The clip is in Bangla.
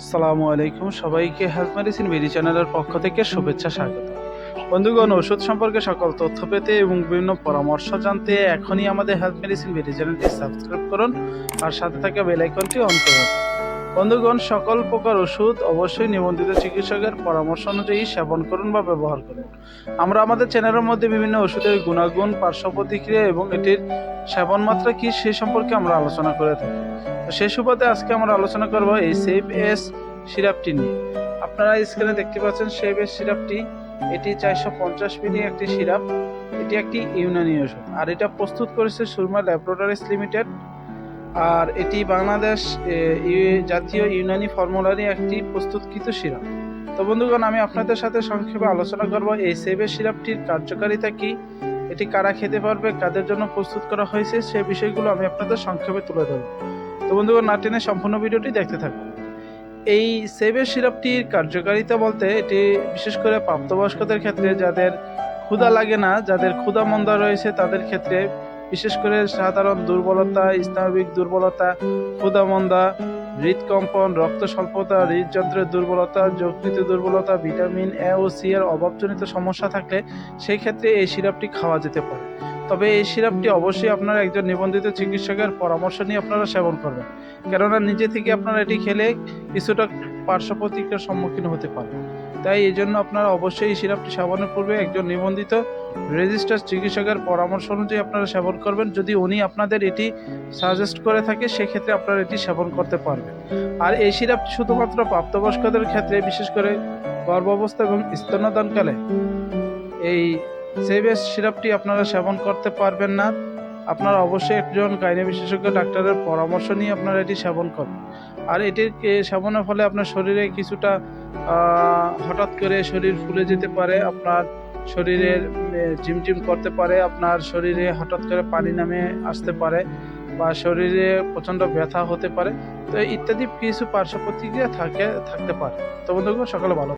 আসসালামু আলাইকুম সবাইকে হেলথ মেডিসিন বিডি চ্যানেলের পক্ষ থেকে শুভেচ্ছা স্বাগত। বন্ধুগণ, ওষুধ সম্পর্কে সকল তথ্য পেতে এবং বিভিন্ন পরামর্শ জানতে এখনই আমাদের হেলথ মেডিসিন বিডি চ্যানেলটি সাবস্ক্রাইব করুন আর সাথে থাকা বেল আইকনটি অন করুন বন্ধুগণ, সকল প্রকার ওষুধ অবশ্যই নিবন্ধিত চিকিৎসকের পরামর্শ অনুযায়ী সেবন করুন বা ব্যবহার করুন। আমরা আমাদের চ্যানেলের মধ্যে বিভিন্ন ওষুধের গুণাগুণ, পার্শ্ব প্রতিক্রিয়া এবং এটির সেবন মাত্রা কী সে সম্পর্কে আমরা আলোচনা করে থাকি। তো সেই সুবাদে আজকে আমরা আলোচনা করব এই সেভ এস সিরাপটি নিয়ে। আপনারা স্ক্রিনে দেখতে পাচ্ছেন সেভ এস সিরাপটি। এটি চারশো পঞ্চাশ মিলি একটি সিরাপ। এটি একটি ইউনানি ওষুধ। আর এটা প্রস্তুত করেছে সুরমা ল্যাবরেটরিজ লিমিটেড। আর এটি বাংলাদেশ জাতীয় ইউনানি ফর্মুলারই একটি প্রস্তুতকৃত সিরাপ। তো বন্ধুগণ, আমি আপনাদের সাথে সংক্ষেপে আলোচনা করব, এই সেভের সিরাপটির কার্যকারিতা কি? এটি কারা খেতে পারবে? কাদের জন্য প্রস্তুত করা হয়েছে? সে বিষয়গুলো আমি আপনাদের সংক্ষেপে তুলে ধরব। তো বন্ধুগণ, না টেনে সম্পূর্ণ ভিডিওটি দেখতে থাকুন। এই সেভের সিরাপটির কার্যকারিতা বলতে এটি বিশেষ করে প্রাপ্তবয়স্কদের ক্ষেত্রে যাদের ক্ষুধা লাগে না, যাদের ক্ষুধা মন্দা রয়েছে, তাদের ক্ষেত্রে বিশেষ করে সাধারণ দুর্বলতা স্নায়বিক দুর্বলতা ক্ষুদামন্দা হৃদকম্পন রক্ত স্বল্পতা হৃদযন্ত্রের দুর্বলতা, যকৃত দুর্বলতা, ভিটামিন এ ও সি এর অভাবজনিত সমস্যা থাকলে সেই ক্ষেত্রে এই সিরাপটি খাওয়া যেতে পারে। তবে এই সিরাপটি অবশ্যই আপনারা একজন নিবন্ধিত চিকিৎসকের পরামর্শ নিয়ে আপনারা সেবন করবেন। কেননা নিজে থেকে আপনারা এটি খেলে কিছুটা পার্শ্ব প্রতিক্রিয়ার সম্মুখীন হতে পারে তাই এই জন্য আপনারা অবশ্যই এই সিরাপটি সেবনের পূর্বে একজন নিবন্ধিত রেজিস্টার চিকিৎসকের পরামর্শ অনুযায়ী আপনারা সেবন করবেন। যদি উনি আপনাদের এটি সাজেস্ট করে থাকে, সেক্ষেত্রে আপনারা এটি সেবন করতে পারবেন। আর এই সিরাপটি শুধুমাত্র প্রাপ্তবয়স্কদের ক্ষেত্রে, বিশেষ করে গর্ভাবস্থা এবং স্তন্যদানকালে এই সেভেস সিরাপটি আপনারা সেবন করতে পারবেন না। আপনারা অবশ্যই একজন গাইনি বিশেষজ্ঞ ডাক্তারের পরামর্শ নিয়ে আপনারা এটি সেবন করবেন আর এটির সেবনের ফলে আপনার শরীরে কিছুটা হঠাৎ করে শরীর ফুলে যেতে পারে, আপনার শরীরের ঝিমঝিম করতে পারে, আপনার শরীরে হঠাৎ করে পানি নামে আসতে পারে বা শরীরে প্রচণ্ড ব্যথা হতে পারে। তো ইত্যাদি কিছু পার্শ্ব প্রতিক্রিয়া থাকে, থাকতে পারে। তো বন্ধুগণ, সকালে ভালো